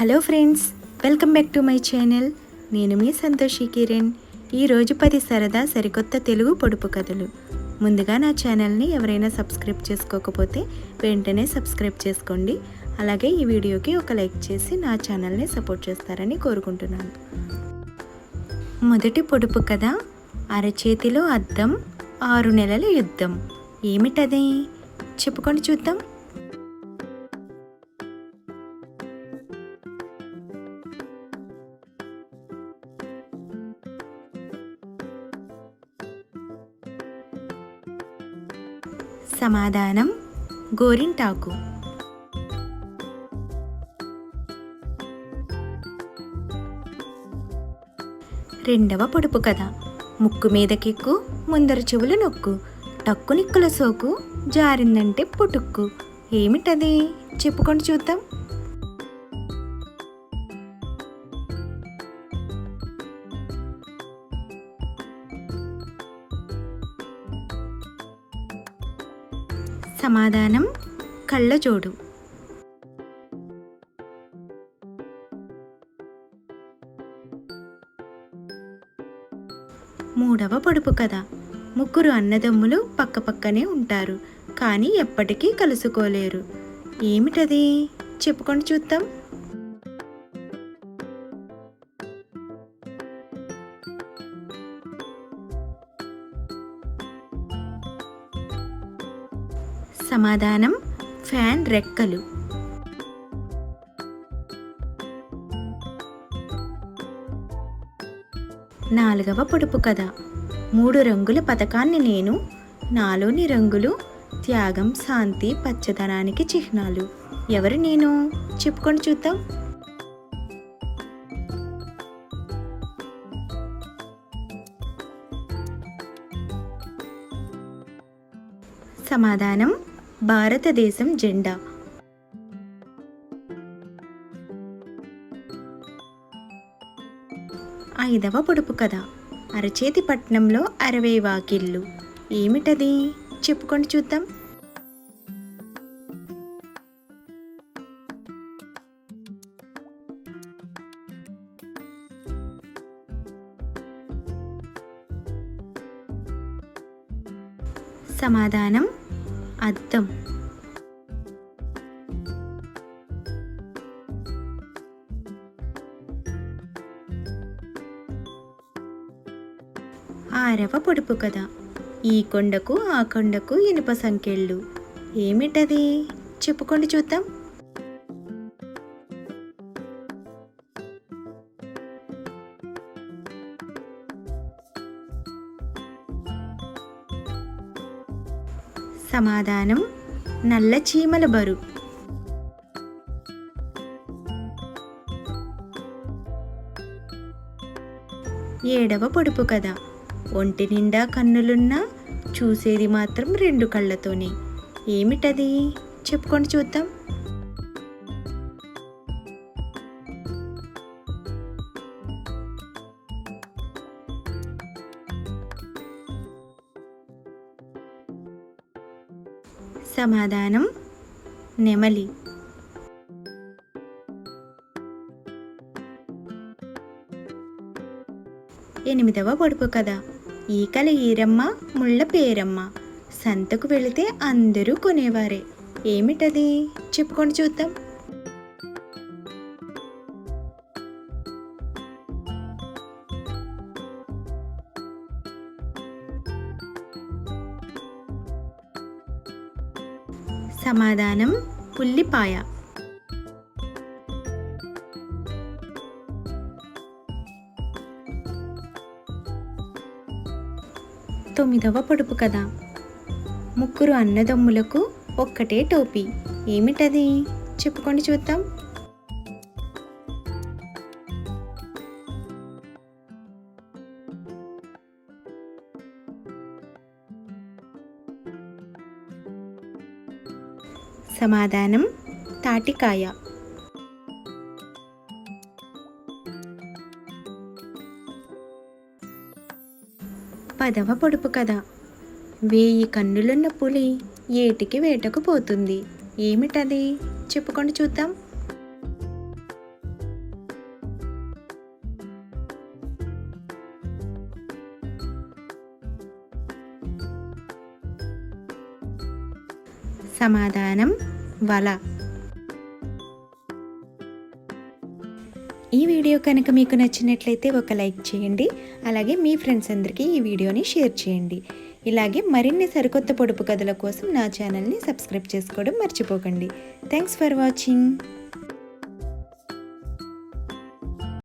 Hello friends welcome back to my channel. నేను మీ సంతోషి కిరణ్. ఈరోజు పది సరదా సరికొత్త తెలుగు పొడుపు కథలు. ముందుగా నా ఛానల్ని ఎవరైనా సబ్స్క్రైబ్ చేసుకోకపోతే వెంటనే సబ్స్క్రైబ్ చేసుకోండి. అలాగే ఈ వీడియోకి ఒక లైక్ చేసి నా ఛానల్ని సపోర్ట్ చేస్తారని కోరుకుంటున్నాను. మొదటి పొడుపు కథ అరచేతిలో అద్దం ఆరు నెలల యుద్ధం. ఏమిటది? చెప్పుకొని చూద్దాం. సమాధానం గోరింటాకు. రెండవ పొడుపు కథ. ముక్కు మీదకెక్కు ముందర చెవులు నొక్కు. టక్కు నిక్కుల సోకు జారిందంటే పుటుక్కు. ఏమిటది? చెప్పుకొని చూద్దాం. సమాధానం కళ్ళజోడు. మూడవ పొడుపు కథ. ముగ్గురు అన్నదమ్ములు పక్కపక్కనే ఉంటారు కానీ ఎప్పటికీ కలుసుకోలేరు. ఏమిటది? చెప్పుకొని చూద్దాం. సమాధానం ఫ్యాన్ రెక్కలు. నాలుగవ పొడుపు కథ. మూడు రంగుల పథకాన్ని నేను నాలోని రంగులు త్యాగం శాంతి పచ్చదనానికి చిహ్నాలు. ఎవరు నేను? చెప్పుకొని చూద్దాం. సమాధానం భారతదేశం జెండా. ఐదవ పొడుపు కథ. అరచేతి పట్నంలో అరవై వాకిళ్ళు. ఏమిటది? చెప్పుకొని చూద్దాం. సమాధానం అద్దం ఆరవ పొడుపు కథ ఈ కొండకు ఆ కొండకు ఇనుప సంకెళ్ళు ఏమిటది? చెప్పుకోండి చూద్దాం. సమాధానం. నల్ల చీమల బరు. ఏడవ పొడుపు కథ. ఒంటి నిండా కన్నులున్నా చూసేది మాత్రం రెండు కళ్ళతోనే. ఏమిటది? చెప్పుకొని చూద్దాం. సమాధానం నెమలి. ఎనిమిదవ పొడుపు కథ. ఈకల ఈరమ్మ ముళ్ళ పేరమ్మ. సంతకు వెళితే అందరూ కొనేవారే. ఏమిటది? చెప్పుకొని చూద్దాం. సమాధానం పుల్లిపాయ. తొమ్మిదవ పొడుపు కథ. ముగ్గురు అన్నదమ్ములకు ఒక్కటే టోపీ. ఏమిటది? చెప్పుకోండి చూద్దాం. సమాధానం తాటికాయ. పదవ పొడుపు కథ. వేయి కన్నులున్న పులి ఏటికి వేటకు పోతుంది. ఏమిటది? చెప్పుకొని చూద్దాం. సమాధానం వల. ఈ వీడియో కనుక మీకు నచ్చినట్లయితే ఒక లైక్ చేయండి అలాగే మీ ఫ్రెండ్స్ అందరికీ ఈ వీడియోని షేర్ చేయండి. ఇలాగే మరిన్ని సరికొత్త పొడుపు కథల కోసం నా ఛానల్ని సబ్స్క్రైబ్ చేసుకోవడం మర్చిపోకండి. Thanks for watching.